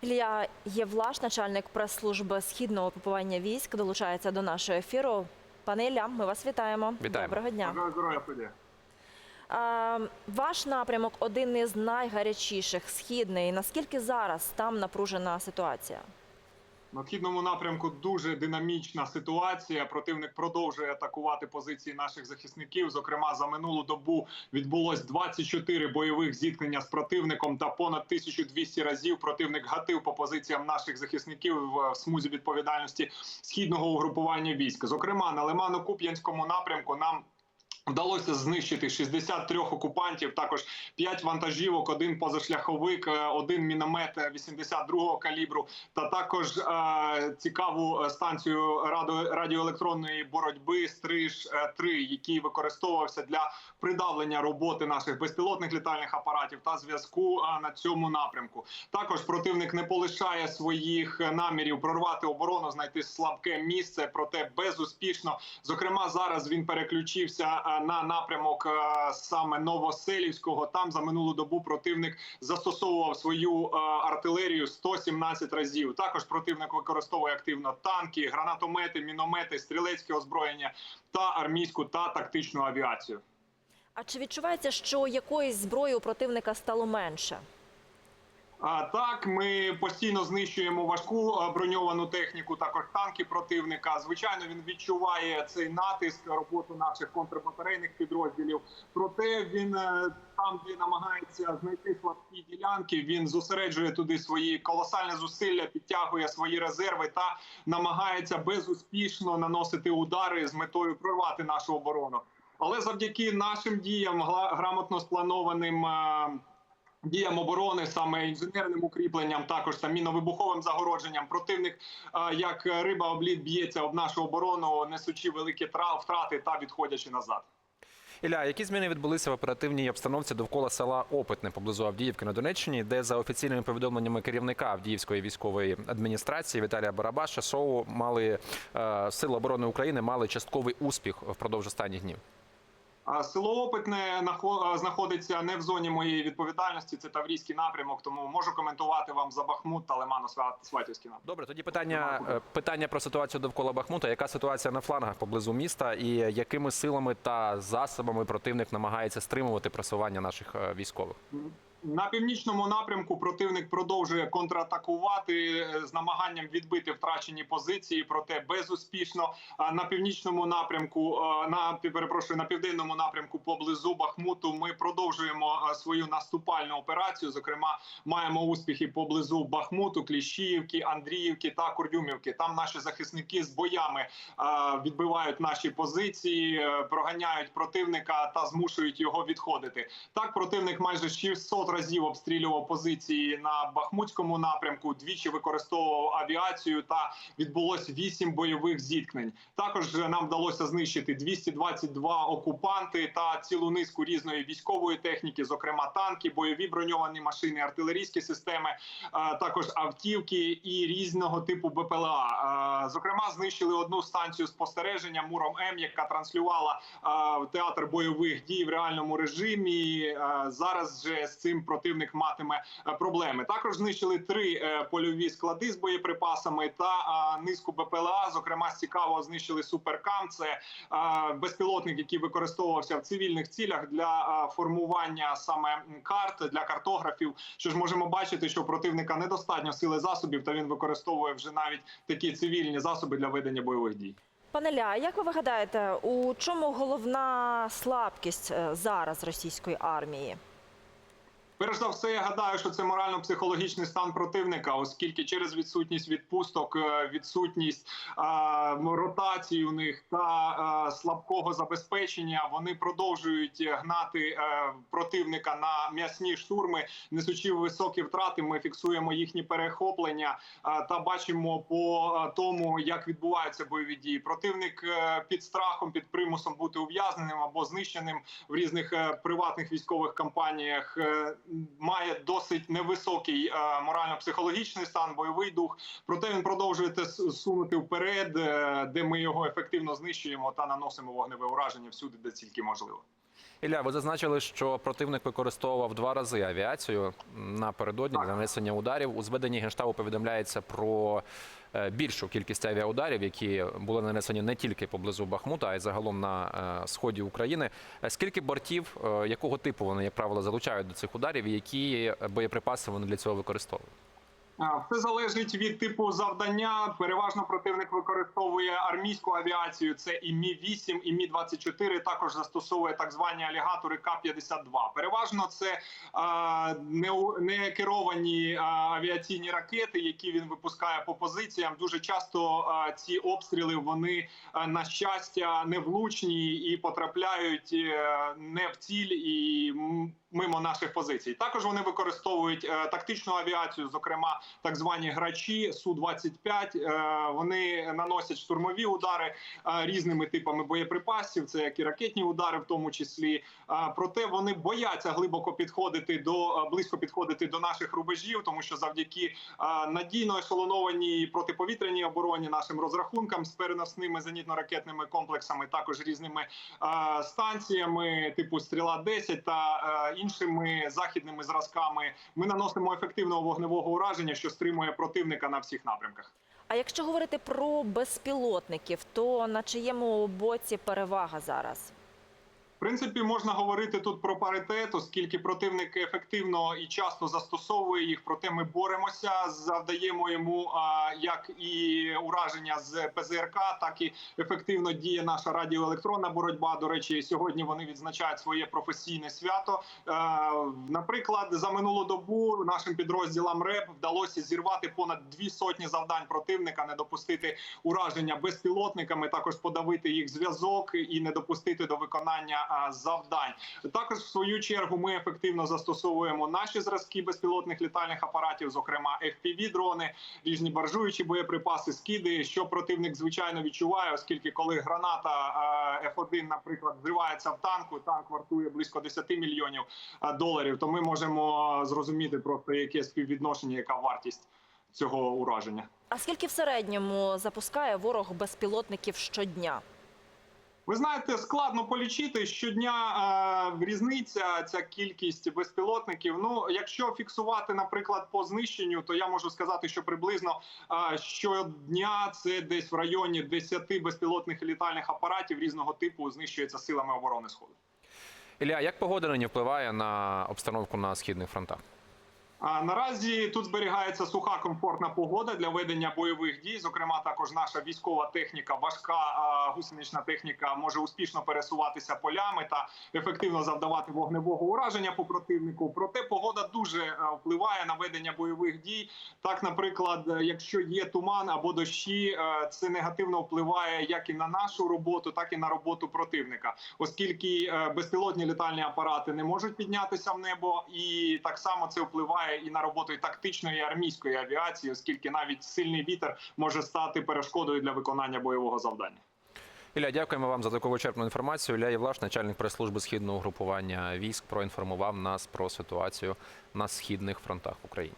Ілля Євлаш, начальник прес-служби східного групування військ, долучається до нашого ефіру. Пане Ілля, ми вас вітаємо. Вітаємо. Доброго дня. Здоров'я, ваш напрямок один із найгарячіших східний. Наскільки зараз там напружена ситуація? На східному напрямку дуже динамічна ситуація. Противник продовжує атакувати позиції наших захисників. Зокрема, за минулу добу відбулось 24 бойових зіткнення з противником та понад 1200 разів противник гатив по позиціям наших захисників в смузі відповідальності східного угрупування військ. Зокрема, на Лимано-Куп'янському напрямку нам Вдалося знищити 63 окупантів, також 5 вантажівок, один позашляховик, е, один міномет 82-го калібру, та також е, цікаву е, станцію радо, радіоелектронної боротьби стриж 3 який використовувався для придавлення роботи наших безпілотних літальних апаратів та зв'язку е, на цьому напрямку. Також противник не полишає своїх е, намірів прорвати оборону, знайти слабке місце, проте безуспішно. Зокрема, зараз він переключився е, на напрямок е, саме Новоселівського. Там за минулу добу противник застосовував свою е, артилерію 117 разів. Також противник використовує активно танки, гранатомети, міномети, стрілецьке озброєння та армійську та тактичну авіацію. А чи відчувається, що якоїсь зброї у противника стало менше? А так, ми постійно знищуємо важку е, броньовану техніку, також танки противника. Звичайно, він відчуває цей натиск роботу наших контрбатарейних підрозділів. Проте він е, там, де намагається знайти слабкі ділянки, він зосереджує туди свої колосальні зусилля, підтягує свої резерви та намагається безуспішно наносити удари з метою прорвати нашу оборону. Але завдяки нашим діям, грамотно спланованим. Діям оборони, саме інженерним укріпленням, також та міновибуховим загородженням. Противник, е, як риба об лід, б'ється об нашу оборону, несучи великі тра- втрати та відходячи назад. Ілля, які зміни відбулися в оперативній обстановці довкола села Опитне поблизу Авдіївки на Донеччині, де за офіційними повідомленнями керівника Авдіївської військової адміністрації Віталія Барабаша СОУ мали е, сили оборони України мали частковий успіх впродовж останніх днів. Село Опитне нахо- знаходиться не в зоні моєї відповідальності. Це Таврійський напрямок, тому можу коментувати вам за Бахмут та Лимано-Сватівський напрямок. Добре, тоді питання, е, питання про ситуацію довкола Бахмута. Яка ситуація на флангах поблизу міста, і якими силами та засобами противник намагається стримувати просування наших е, військових? На північному напрямку противник продовжує контратакувати е, з намаганням відбити втрачені позиції, проте безуспішно. На північному напрямку, е, на перепрошую, на південному напрямку поблизу Бахмуту. Ми продовжуємо е, свою наступальну операцію. Зокрема, маємо успіхи поблизу Бахмуту, Кліщіївки, Андріївки та Курдюмівки. Там наші захисники з боями відбивають наші позиції, проганяють противника та змушують його відходити. Так, противник майже 600 разів обстрілював позиції на Бахмутському напрямку. Двічі використовував авіацію та відбулось 8 бойових зіткнень. Також нам вдалося знищити 222 окупанти та цілу низку різної військової техніки, зокрема танки, бойові броньовані машини, артилерійські системи, е, також автівки і різного типу БПЛА. Е, Зокрема, знищили одну станцію спостереження Муром М, яка транслювала е, театр бойових дій в реальному режимі. Зараз же з цим противник матиме е, проблеми. Також знищили три е, польові склади з боєприпасами та низку БПЛА. Зокрема, з цікавого знищили суперкам. Це е, безпілотник, який використовувався в цивільних цілях для формування саме карт для картографів. Що ж можемо бачити, що противника недостатньо сили засобів, та він використовує вже навіть такі цивільні засоби для ведення бойових дій. Пане Ля, як ви гадаєте, у чому головна слабкість зараз російської армії? Перш за все, я гадаю, що це морально-психологічний стан противника, оскільки через відсутність відпусток, е, відсутність ротації у них та е, слабкого забезпечення, вони продовжують гнати е, противника на м'ясні штурми, несучи високі втрати. Ми фіксуємо їхні перехоплення та бачимо по тому, як відбуваються бойові дії. Противник під страхом, під примусом бути ув'язненим або знищеним в різних приватних військових кампаніях. Має досить невисокий е, морально-психологічний стан, бойовий дух. Проте він продовжує те сунути вперед, е, де ми його ефективно знищуємо та наносимо вогневе ураження всюди, де тільки можливо. Ілля, ви зазначили, що противник використовував два рази авіацію напередодні для нанесення ударів. У зведенні генштабу повідомляється про е, більшу кількість авіаударів, які були нанесені не тільки поблизу Бахмута, а й загалом на е, сході України. Е, Скільки бортів, якого типу вони, як правило, залучають до цих ударів, і які боєприпаси вони для цього використовують? А, Все залежить від типу завдання. Переважно противник використовує армійську авіацію. Це і Мі 8 і Мі 24 Також застосовує так звані алігатори К-52. Переважно це а, не, не керовані а, авіаційні ракети, які він випускає по позиціям. Дуже часто а, ці обстріли вони а, на щастя невлучні і потрапляють е, не в ціль і мимо наших позицій. Також вони використовують е, тактичну авіацію, зокрема так звані грачі су 25 Е, Вони наносять штурмові удари е, різними типами боєприпасів. Це як і ракетні удари, в тому числі. Проте вони бояться глибоко підходити до близько підходити до наших рубежів, тому що завдяки надійно ешелонованій протиповітряній обороні, нашим розрахункам з переносними зенітно-ракетними комплексами, також різними станціями, типу стріла 10 та іншими західними зразками, ми наносимо ефективного вогневого ураження, що стримує противника на всіх напрямках. А якщо говорити про безпілотників, то на чиєму боці перевага зараз? В принципі, можна говорити тут про паритет, оскільки противник ефективно і часто застосовує їх. Проте ми боремося, завдаємо йому як і ураження з ПЗРК, так і ефективно діє наша радіоелектронна боротьба. До речі, сьогодні вони відзначають своє професійне свято. Е, наприклад, за минулу добу нашим підрозділам РЕП вдалося зірвати понад дві сотні завдань противника, не допустити ураження безпілотниками, також подавити їх зв'язок і не допустити до виконання завдань. Також в свою чергу ми ефективно застосовуємо наші зразки безпілотних літальних апаратів, зокрема fpv дрони, різні баржуючі боєприпаси, скиди, що противник звичайно відчуває, оскільки коли граната а, F1, наприклад, вривається в танку, танк вартує близько 10 мільйонів доларів. То ми можемо зрозуміти просто яке співвідношення, яка вартість цього ураження. А скільки в середньому запускає ворог безпілотників щодня? Ви знаєте, складно полічити щодня е, різниця ця кількість безпілотників. Ну, якщо фіксувати, наприклад, по знищенню, то я можу сказати, що приблизно е, щодня це десь в районі 10 безпілотних літальних апаратів різного типу знищується силами оборони сходу. Ілля, як погода нині впливає на обстановку на східних фронтах? А наразі тут зберігається суха комфортна погода для ведення бойових дій. Зокрема, також наша військова техніка, важка гусенична техніка може успішно пересуватися полями та ефективно завдавати вогневого ураження по противнику. Проте погода дуже е, впливає на ведення бойових дій. Так, наприклад, е, якщо є туман або дощі, е, це негативно впливає як і на нашу роботу, так і на роботу противника, оскільки безпілотні літальні апарати не можуть піднятися в небо, і так само це впливає і на роботу і тактичної і армійської авіації, оскільки навіть сильний вітер може стати перешкодою для виконання бойового завдання. Ілля, дякуємо вам за таку вичерпну інформацію. Ілля Євлаш, начальник прес-служби східного групування військ, проінформував нас про ситуацію на східних фронтах в Україні.